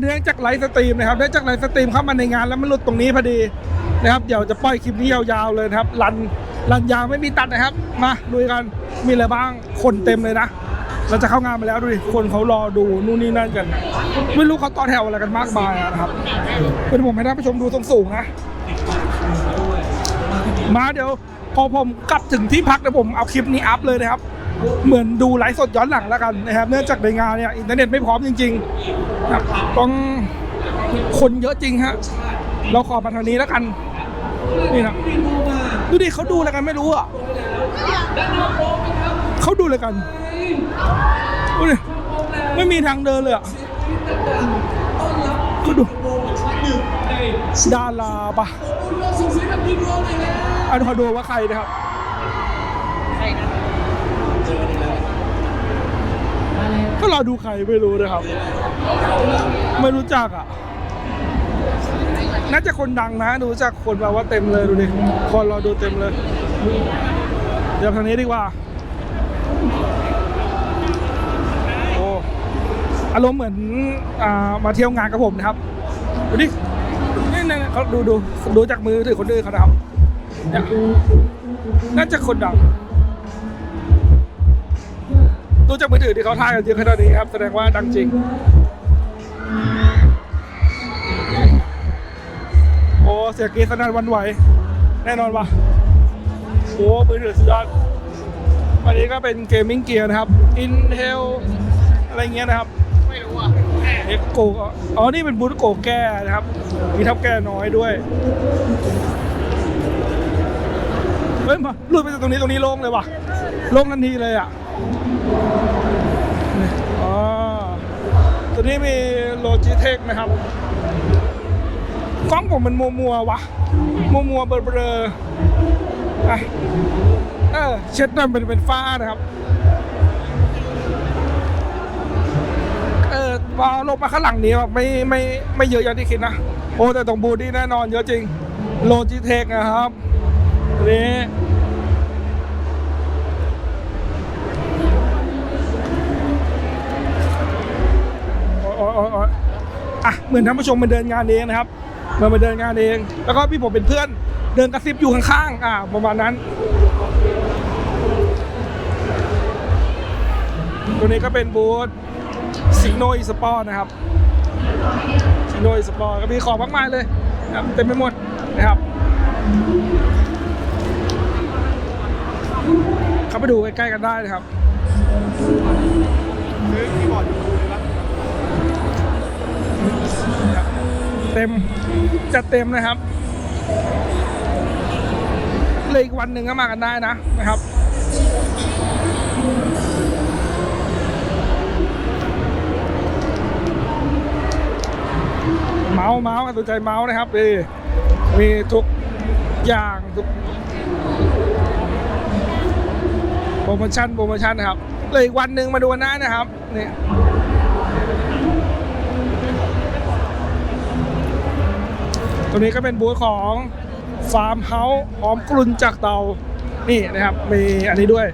เนื่องจากไลฟ์สตรีมนะครับเนื่องจากไลฟ์สตรีมเข้ามาในงานแล้วมันหลุดตรงนี้พอดีนะครับเดี๋ยวจะปล่อยคลิปนี้ยาวๆเลยครับรันรันยาวไม่มีตัดนะครับ มาดูกันมีอะไรบ้างคนเต็มเลยนะเราจะเข้างานมาแล้วดูดิคนเขารอดูนู่นนี่นั่นกัน ไม่รู้เขาต่อแถวอะไรกันมากมายนะครับเป็นผมให้ท่านผู้ชมดูทรงสูงนะมาเดี๋ยวพอผมกลับถึงที่พักเดี๋ยวผมเอาคลิปนี้อัพเลยนะครับ เหมือนดูไลฟ์สดย้อนหลังแล้วกันนะครับ เนื่องจากในงานเนี่ยอินเทอร์เน็ตไม่พร้อมจริงๆต้องคนเยอะจริงฮะเราขอมาทางนี้แล้วกันนี่นะดูดิเขาดูอะไรกันไม่รู้อะเขาดูอะไรกันดูดิไม่มีทางเดินเลยอะก็ดูดาราปะอันขอดูว่าใครนะครับ ก็รอดูใครไม่รู้นะครับ ไม่รู้จักอะ น่าจะคนดังนะ ดูจากคนแบบว่าเต็มเลยดูดิ คนรอดูเต็มเลย เดี๋ยวทางนี้ดีกว่า โอ้อารมณ์เหมือนอ่ามาเที่ยวงานกับผมนะครับ ดูดินี่นี่เขาดูดูดูจากมือถือคนอื่นเขานะครับน่าจะคนดัง ดูจากมือถือที่เขาถ่ายกันเยอะขนาดนี้ครับ แสดงว่าดังจริง โอ้เสียงกรีดสนั่นวันไหว แน่นอนว่ะโอ้มือถือสุดยอดวันนี้ก็เป็นเกมมิ่งเกียร์นะครับ Intel อะไรเงี้ยนะครับ ไม่รู้อะเอ็กโกอ๋อ นี่เป็นบูธโกแก้นะครับ มีทับแก้น้อยด้วย เฮ้ยมาลุดไปจากตรงนี้ตรงนี้โล่งเลยว่ะ โล่งทันทีเลยอะ อ๋อตัวนี้มี Logitech นะครับ กล้องผมมันมัวมัววะ มัวมัวเบลอๆอะเออเช็ดนั่นเป็นเป็นฝ้านะครับ เออพอลงมาข้างหลังนี้แบบไม่ไม่ไม่เยอะอย่างที่คิดนะ โอ้แต่ตรงบูธนี่แน่นอนเยอะจริง โลจิเทคนะครับ นี่ เหมือนท่านผู้ชมมาเดินงานเองนะครับมามาเดินงานเอง แล้วก็พี่ผมเป็นเพื่อนเดินกระซิบอยู่ข้างๆอ่าประมาณนั้น ตัวนี้ก็เป็นบูธซิโนอีสปอร์นะครับซิโนอีสปอร์ก็มีของมากมายเลยนะครับเต็มไปหมดนะครับเข้าไปดูใกล้ๆกันได้นะครับซื้อคีย์บอร์ดอยู่เลยปะ เต็มจัดเต็มนะครับเลยอีกวันหนึ่งก็มากันได้นะนะครับเมาส์เมาส์กันสนใจเมาส์นะครับนี่มีทุกอย่างทุกโปรโมชั่นโปรโมชั่นนะครับเลยอีกวันหนึ่งมาดูกันได้นะครับนี่ ตัวนี้ก็เป็นบูธของฟาร์มเฮาส์หอมกลุ่นจากเตา นี่นะครับ มีอันนี้ด้วย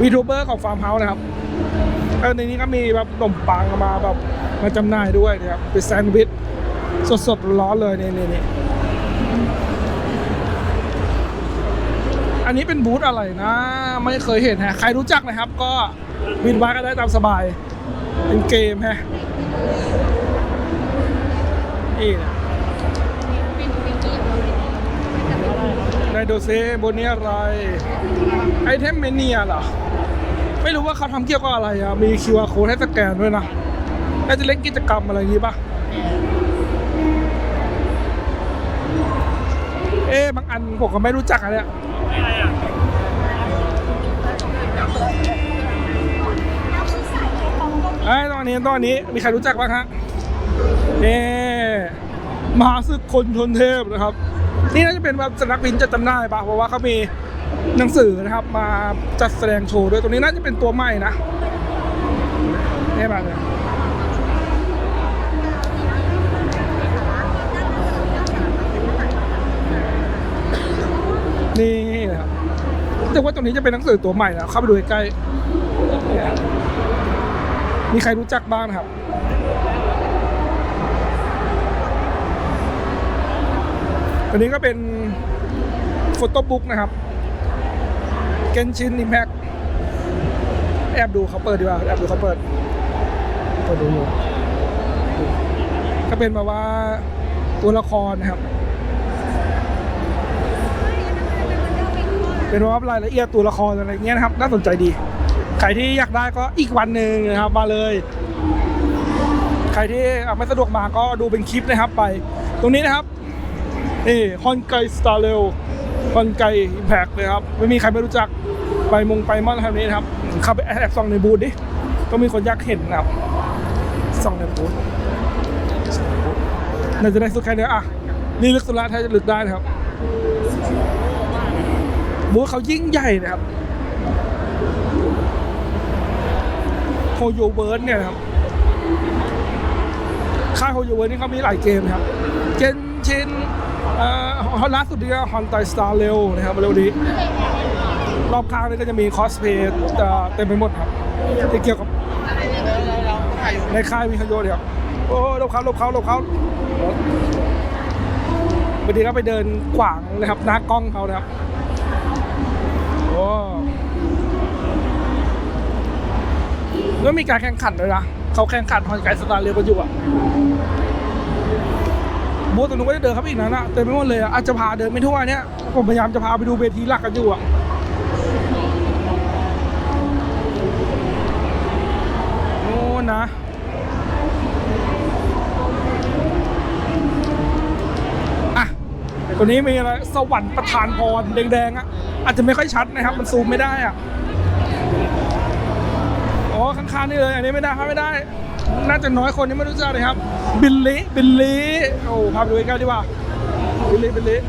วีทูเบอร์ของฟาร์มเฮาส์นะครับเออในนี้ก็มีแบบขนมปังมาแบบมาจำหน่ายด้วยนะครับเป็นแซนด์วิชสดๆร้อนเลยนี่นี่นี่อันนี้เป็นบูธอะไรนะ ไม่เคยเห็นฮะใครรู้จักนะครับ ก็วินว้ก็ได้ตามสบาย เป็นเกมฮะนี่นะ ได้ดูซิบนนี้อะไร ไอเทมเมเนียเหรอ ไม่รู้ว่าเขาทำเกี่ยวกับอะไรอะ มี QR code ให้สแกนด้วยนะ น่าจะเล่นกิจกรรมอะไรอย่างงี้ป่ะ เอ๊ะบางอันผมก็ไม่รู้จักอะเนี่ยไอ้ตอนนี้ตอนนี้มีใครรู้จักบ้างฮะเอ๊มหาศึกคนทนเทพนะครับ นี่น่าจะเป็นแบบสำนักพิมพ์จัดจำหน่าป่ะเพราะว่าเขามีหนังสือนะครับ มาจัดแสดงโชว์ด้วยตรงนี้น่าจะเป็นตัวใหม่นะนี่แบบเนี่ยนี่นะครับแต่ว่าตรงนี้จะเป็นหนังสือตัวใหม่นะเข้าไปดูใกล้มีใครรู้จักบ้างนะครับ อันนี้ก็เป็นโฟโต้บุ๊กนะครับเกนชินอิมแพกแอบดูเขาเปิดดีกว่าแอบดูเขาเปิดเปิดดูอยู่ก็เป็นแบบว่าตัวละครนะครับ เป็นว่ารายละเอียดตัวละครอะไรเงี้ยนะครับ น่าสนใจดี ใครที่อยากได้ก็อีกวันหนึ่งนะครับมาเลย ใครที่ไม่สะดวกมาก็ดูเป็นคลิปนะครับไป ตรงนี้นะครับ นี่ฮอนไกสตาร์เรลฮอนไกอิมแพกเลยครับ ไม่มีใครไม่รู้จักไปมงไปมอนทางนี้นะครับข้าไปแอบส่องในบูธดิต้องมีคนอยากเห็นนะครับส่องในบูธน่าจะได้สุดแค่นี้อะนี่ลึกสุดละถ้าจะลึกได้นะครับบูธเขายิ่งใหญ่นะครับโฮโยเบิร์ดเนี่ยนะครับค่ายโฮโยเวิร์ดนี่เขามีหลายเกมนะครับ ฮอนล่าสุดนี่ก็ฮอนไตสตาร์เร็วนะครับเร็วนี้รอบข้างนี่ก็จะมีคอสเพย์เต็มไปหมดครับที่เกี่ยวกับในค่ายมีฮโยเนี่ยโอ้หลบเขาลบเขาลบเขาบางทีก็ไปเดินขวางนะครับหน้ากล้องเขานะครับโอ้แล้วมีการแข่งขันด้วยนะเขาแข่งขันฮอนไกสตาร์เร็วกันอยู่อะ บูธตรงนู้นก็จะเดินเข้าไปอีกนะนะเต็มไปหมดเลยอะอาจจะพาเดินไม่ทั่วเนี่ยผมพยายามจะพาไปดูเวทีหลักกันอยู่อะโน่นนะอะตัวนี้มีอะไรสวรรค์ประทานพรแดงๆอะอาจจะไม่ค่อยชัดนะครับ มันซูมไม่ได้อะอ๋อข้างๆนี่เลย อันนี้ไม่ได้ครับไม่ได้ น่าจะน้อยคนที่ไม่รู้จักเลยครับ บิลลี่บิลลี่โอ้พาไปดูใกล้ๆดีกว่าบิลลี่บิลลี่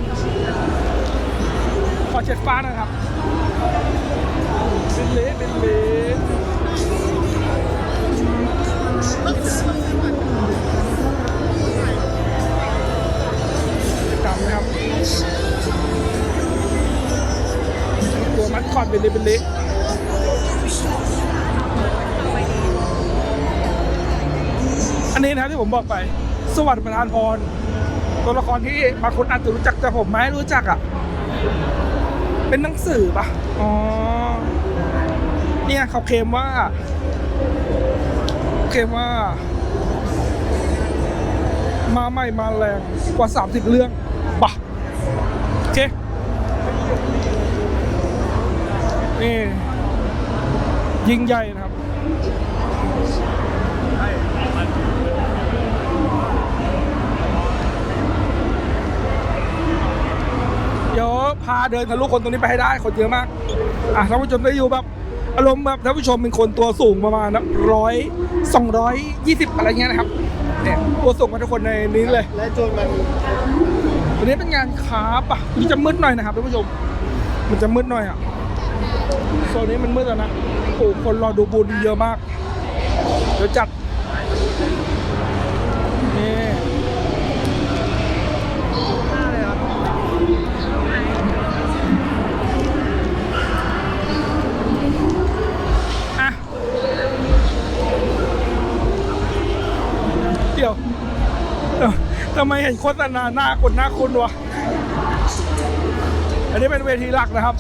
ขอเช็ดฟ้านะครับบิลลี่บิลลี่จำนะครับตัวมัดคอดบิลลี่บิลลี่ อันนี้นะที่ผมบอกไป สวัสดิ์ประธานพร ตัวละครที่บางคนอาจจะรู้จักแต่ผมไม่รู้จักอะ เป็นหนังสือปะอ๋อ เนี่ยเขาเคลมว่า เคลมว่า มาใหม่มาแรงกว่า30เรื่องปะโอเค นี่ยิ่งใหญ่นะครับ เดี๋ยว พาเดินทะลุคนตรงนี้ไปให้ได้คนเยอะมากอะท่านผู้ชมได้อยู่แบบอารมณ์แบบท่านผู้ชมเป็นคนตัวสูงประมาณร้อยสองร้อยยี่สิบอะไรเงี้ยนะครับเนี่ยตัวสูงกว่าทุกคนในนี้เลย และจนมันวันนี้เป็นงานคาร์ปอะมันจะมืดหน่อยนะครับท่านผู้ชม มันจะมืดหน่อยอะโซนนี้มันมืดแล้วนะโอ้คนรอดูบุญเยอะมากเดี๋ยวจัด ทำไมเห็นโฆษณาหน้าคนหน้าคุณวะ อันนี้เป็นเวทีหลักนะครับ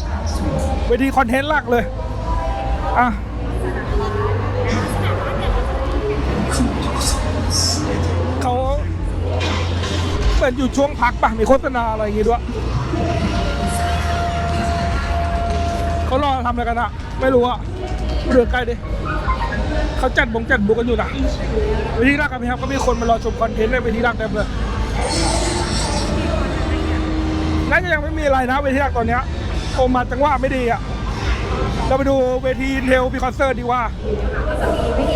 เวทีคอนเทนต์หลักเลย อะเขาเปิดอยู่ช่วงพักปะมีโฆษณาอะไรอย่างงี้ด้วยเขารอทำอะไรกันอะไม่รู้อะเรือใกล้ดิเขาจัดบงจัดบุกกันอยู่นะเวทีรักกันไหมครับก็มีคนมารอชมคอนเทนต์ในเวทีรักเต็มเลย น่าจะยังไม่มีอะไรนะเวทีรักตอนเนี้ยโอมาจังหวะไม่ดีอะเราไปดูเวทีเทลมีคอนเสิร์ตดีกว่า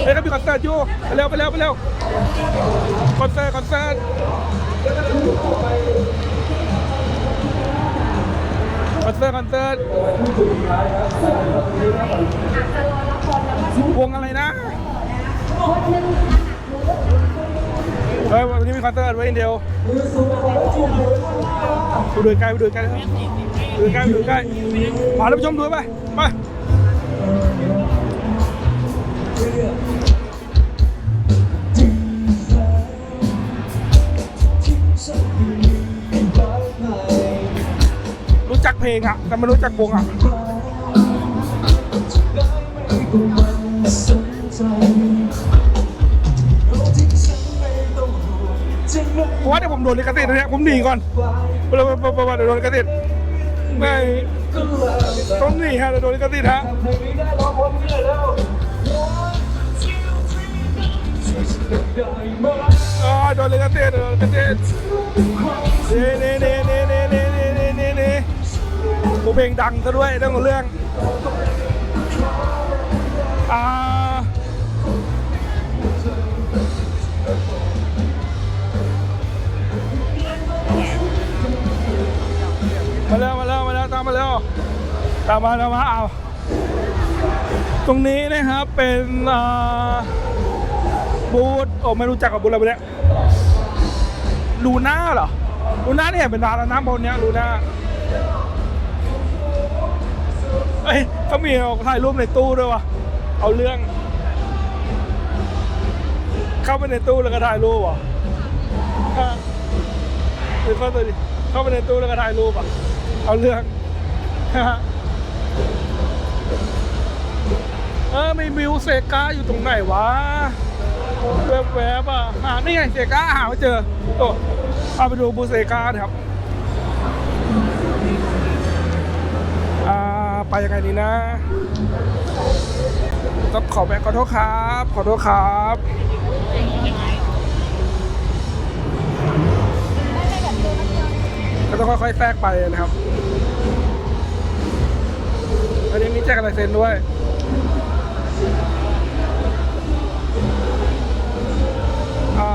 เฮ้ยก็มีคอนเสิร์ตอยู่ไปเร็วไปเร็วไปเร็วคอนเสิร์ตคอนเสิร์ตคอนเสิร์ตคอนเสิร์ตวงอะไรนะ เฮ้ยวันนี้มีคอนเสิร์ตไว้อินเดียวไปดูใกล้ไปดูใกล้ดูใกล้ดูใกล้มาท่านผู้ชมดูไปไปรู้จักเพลงอะแต่ไม่รู้จักวงอะ ผมโดนลิขสิทธิ์นะเนี่ยผมหนีก่อนเวลาเวลาเดี๋ยวโดนลิขสิทธิ์ไม่ต้องหนีฮะเดี๋ยวโดนลิขสิทธิ์ฮะอ่าโดนลิขสิทธิ์โดนลิขสิทธิ์เน่เน่เน่เน่เน่เน่เน่เน่เน่กูเพลงดังซะด้วยเรื่องของเรื่องอ่า มาแล้วมาแล้วมาแล้วตามมาแล้วตามมาตามมาเอาตรงนี้นะครับเป็นบูธโอ้ไม่รู้จักกับบูธอะไรเนี่ยลูน่าเหรอลูน่าเนี่ยเป็นร้านน้ำบนเนี้ยลูน่าเอ้ยเขามีเอาถ่ายรูปในตู้ด้วยวะเอาเรื่อง เข้าไปในตู้แล้วก็ถ่ายรูปอฮะเดี๋ยวเข้าไปดิเข้าไปในตู้แล้วก็ถ่ายรูปอะ เอาเรื่องเออมีมิวเซกาอยู่ตรงไหนวะแวบๆอะหานี่ไงเซกาหาไม่เจอโอ้เอาไปดูบูเซกาเถอะครับอ่าไปยังไงดีนะต้องขอแบกขอโทษครับ ขอโทษครับ ต้องค่อยๆแทรกไปนะครับ อันนี้มีแจกลายเซ็นด้วยอ่า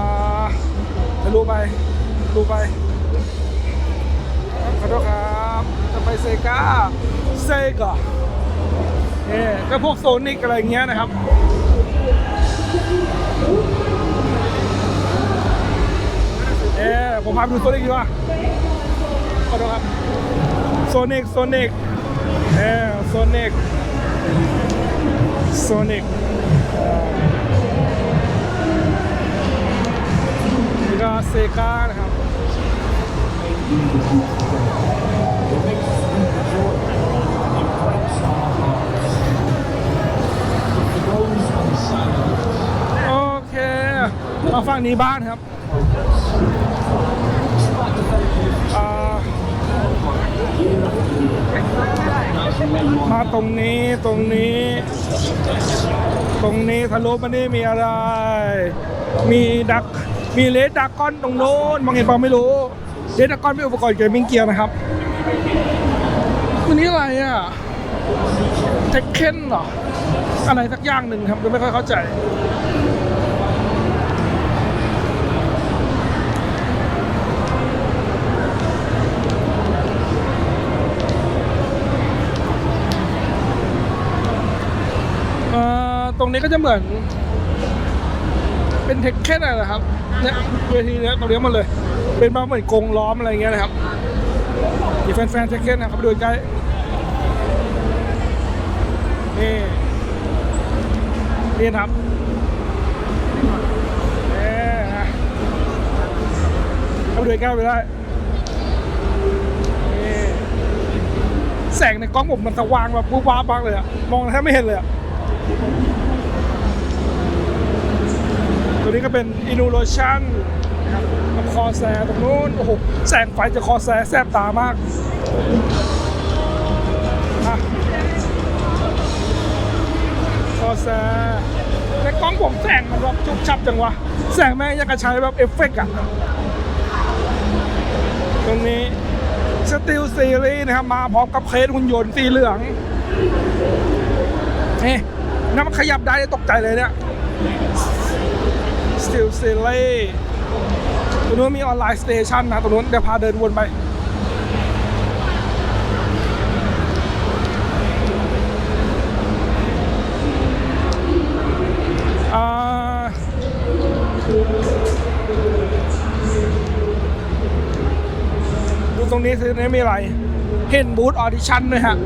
จะรูไปรูไป ขอโทษครับ จะไปเซกาเซกาเนี่ยก็พวกโซนิกอะไรเงี้ยนะครับเอ๊ะผมพาไปดูโซนิกดีกว่า ขอโทษครับโซนิกโซนิกเออโซนิกโซนิกนี่ก็เซกานะครับโอเคมาฝั่งนี้บ้านครับ อ่า มาตรงนี้ตรงนี้ ตรงนี้ทะลุมานี่มีอะไร มีดักมีเลสดักก้อนตรงโน้นมองเห็นเปล่าไม่รู้เลสดักก้อนเป็นอุปกรณ์เกมมิ่งเกียร์นะครับมันนี่อะไรอะเทคเคนเหรออะไรสักอย่างหนึ่งครับยังไม่ค่อยเข้าใจ เอ่อตรง นี้ก็จะเหมือน เป็นเทคเคนอะไรนะครับเนี่ยเวทีเนี้ยตรงนี้หมันเลย เป็นมาเหมือนกงล้อมอะไรเงี้ยนะครับมีแฟนๆเทคเคนนะครับดูใกล้นี่นี่ครับเอ๊ะเข้าไปดูใกล้ไปได้นี่แสงในกล้องผมมันสว่างแบบวูบวาบมากเลยอะมองแทบไม่เห็นเลยอะ ตัวนี้ก็เป็น Innovation นะครับกับคอแซตรงนู้นโอ้โหแสงไฟจากคอแซแสบตามากคอแซในกล้องผมแสงมันแบบจุบชับจังวะแสงแม่งยังกระใช้แบบเอฟเฟกต์อะตรงนี้สติลซีรีส์นะครับ มาพร้อมกับเคสหุ่นยนต์สีเหลืองนี่น้ำมันขยับได้ตกใจเลยเนี่ย สติลซีรีส์ตรงนู้นมีออนไลน์สเตชันนะตรงนู้นเดี๋ยวพาเดินวนไปอ่าดูตรงนี้สินี่มีอะไร เห็นบูธออดิชั่นด้วยฮะ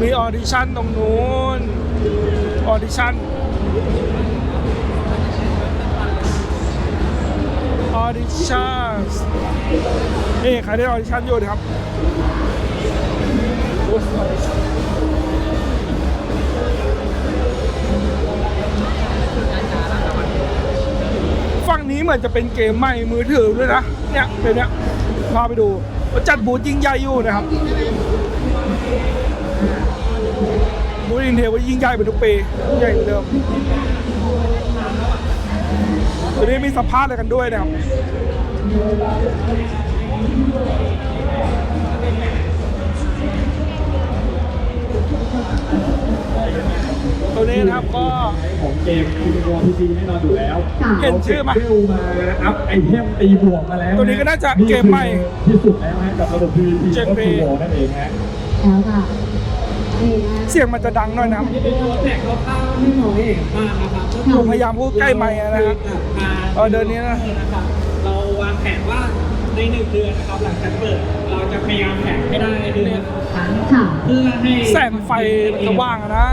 มีออดิชั่นตรงนู้น ออดิชั่น ออดิชั่นนี่ใครได้ออดิชั่นอยู่นะครับฝั่งนี้เหมือนจะเป็นเกมใหม่มือถือด้วยนะ เนี่ยเป็นเนี่ยพาไปดูเขาจัดบูธยิ่งใหญ่อยู่นะครับบูธอินเทลว่ายิ่งใหญ่เหมือนทุกปี ใหญ่เหมือนเดิม ตัวนี้มีสัมภาษณ์อะไรกันด้วยนะครับตัวนี้นะครับก็ของเกมคือวอพีซีแน่นอนอยู่แล้วเห็นชื่อมาเวมาอัพไอเทมตีบวกมาแล้วตัวนี้ก็น่าจะเกมใหม่ที่สุดแล้วฮะกับระบบ PVP เจนเบย์นั่นเองฮะแล้วค่ะเสียงมันจะดังหน่อยนะครับเป็นตัวแตกคร่าวๆที่มองไม่เห็นมากนะครับ ผมพยายามพูดใกล้ไมค์นะครับเออเดือนนี้นะนะครับเราวางแผนว่าในหนึ่งเดือนนะครับหลังจากเปิดเราจะพยายามแผนให้ได้เดือนละครั้งค่ะเพื่อให้แสงไฟมันจะว่างอะนะ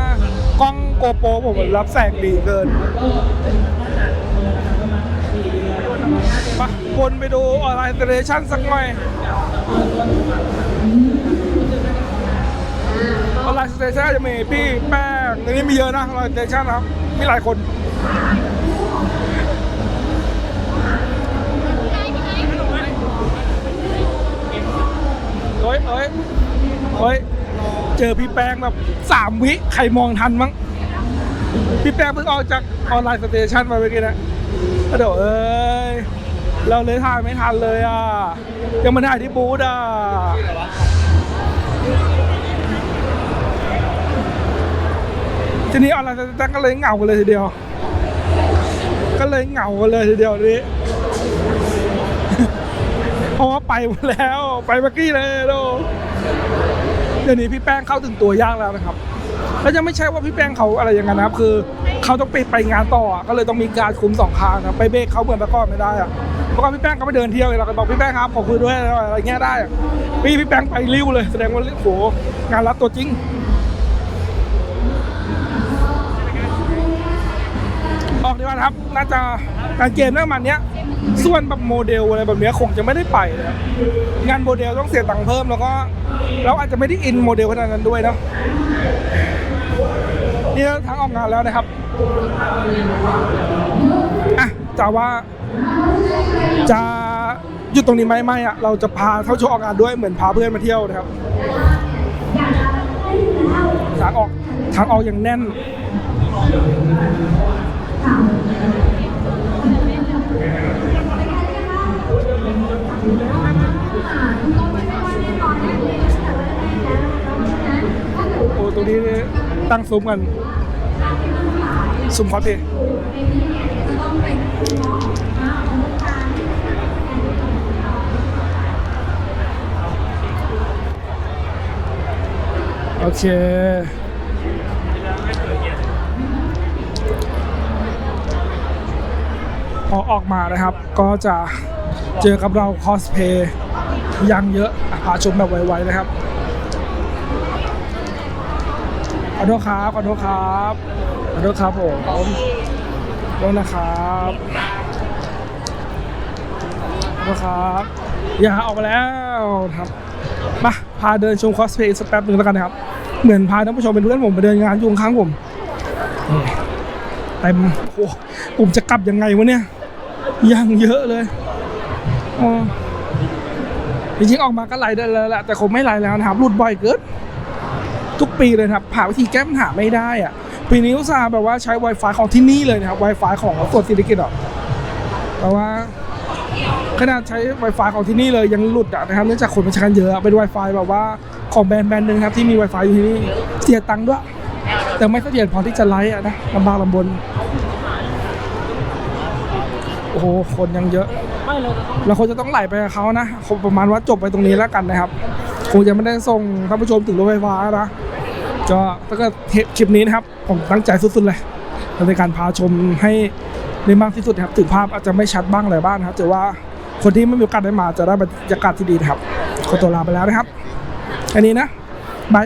กล้องโกโปรผมรับแสงดีเกินมาวนไปดูออนไลน์เตชันสักหน่อยออนไลน์สเตชันจะมีพี่แป้งในนี้มีเยอะนะออนไลน์สเตชันนะครับ มีหลายคน เฮ้ยเฮ้ยเฮ้ย เจอพี่แป้งแบบสามวิ ใครมองทันมั้ง พี่แป้งเพิ่งออกจากออนไลน์สเตชันมาเมื่อกี้นะเดี๋ยวเอ้ย เราเลยถ่ายไม่ทันเลยอะ ยังมาถ่ายที่บูธอะทีนี้ออนไลน์สเตชันก็เลยเหงากันเลยทีเดียว ก็เลยเหงากันเลยทีเดียวนี้เพราะว่าไปหมดแล้วไปเมื่อกี้เลยโดเดี๋ยวนี้พี่แป้งเข้าถึงตัวยากแล้วนะครับแล้วยังไม่ใช่ว่าพี่แป้งเขาอะไรอย่างนั้นนะครับ คือเขาต้องไปไปงานต่อก็เลยต้องมีการคุมสองคางนะไปเบรกเขาเหมือนต่ก่อนไม่ได้อะเพราะว่าพี่แป้งเขาไปเดินเที่ยวเราก็บอกพี่แป้งครับขอคุยด้วยอะไรเงี้ยได้พี่พี่แป้งไปริ้วเลยแสดงว่าโหงานรับตัวจริง นะครับน่าจะการเกมเรื่องมันเนี้ย ส่วนแบบโมเดลอะไรแบบเนี้ยคงจะไม่ได้ไปเลยครับงานโมเดลต้องเสียตังค์เพิ่มแล้วก็เราอาจจะไม่ได้อินโมเดลขนาดนั้นด้วยเนาะนี่ทางออกงานแล้วนะครับอะจะว่าจะหยุดตรงนี้ไหมไม่อะเราจะพาเข้าโชว์ออกงานด้วยเหมือนพาเพื่อนมาเที่ยวนะครับทางออกทางออกอย่างแน่น โอ้ตรงนี้ตั้งซุ้มกัน ซุ้มคอสเพลย์โอเค พอออกมานะครับ ก็จะเจอกับเราคอสเพย์ยังเยอะพาชมแบบไวๆนะครับขอโทษครับขอโทษครับขอโทษครับผมขอโทษนะครับขอโทษครับอย่าออกมาแล้วครับมาพาเดินชมคอสเพย์สักแป๊บหนึ่งแล้วกันนะครับ เหมือนพาท่านผู้ชมเป็นเพื่อนผมมาเดินงานอยู่ข้างผมเต็มโอ้ผมจะกลับยังไงวะเนี่ย ยังเยอะเลยอ๋อจริงๆออกมาก็ไหลได้แล้วแหละแต่คงไม่ไหลแล้วนะครับหลุดบ่อยเกินทุกปีเลยครับหาวิธีแก้ปัญหาไม่ได้อะปีนี้อุตส่าห์แบบว่าใช้ Wi-Fi ของที่นี่เลยนะครับ Wi-Fi ของสวนศิริกิตอะแต่ว่าขนาดใช้ Wi-Fi ของที่นี่เลยยังหลุดอะนะครับเนื่องจากคนมันใช้กันเยอะเป็น Wi-Fi แบบว่าของแบรนด์แบรนด์หนึ่งครับที่มี Wi-Fi อยู่ที่นี่เสียตังค์ด้วย แต่ไม่เสถียรพอที่จะไลฟ์อะนะลำบากลำบน อ้โหคนยังเยอะเราคงจะต้องไหลไปกับเขานะคงประมาณว่าจบไปตรงนี้แล้วกันนะครับคงจะไม่ได้ส่งท่านผู้ชมถึงรถไฟฟ้านะก็ถ้าเกิดคลิปนี้นะครับ ผมตั้งใจสุดๆเลยในการพาชมให้ได้มากที่สุดนะครับถึงภาพอาจจะไม่ชัดบ้างอะไรบ้างนะครับแต่ว่าคนที่ไม่มีโอกาสได้มาจะได้บรรยากาศที่ดีนะครับขอตัวลาไปแล้วนะครับ อันนี้นะบาย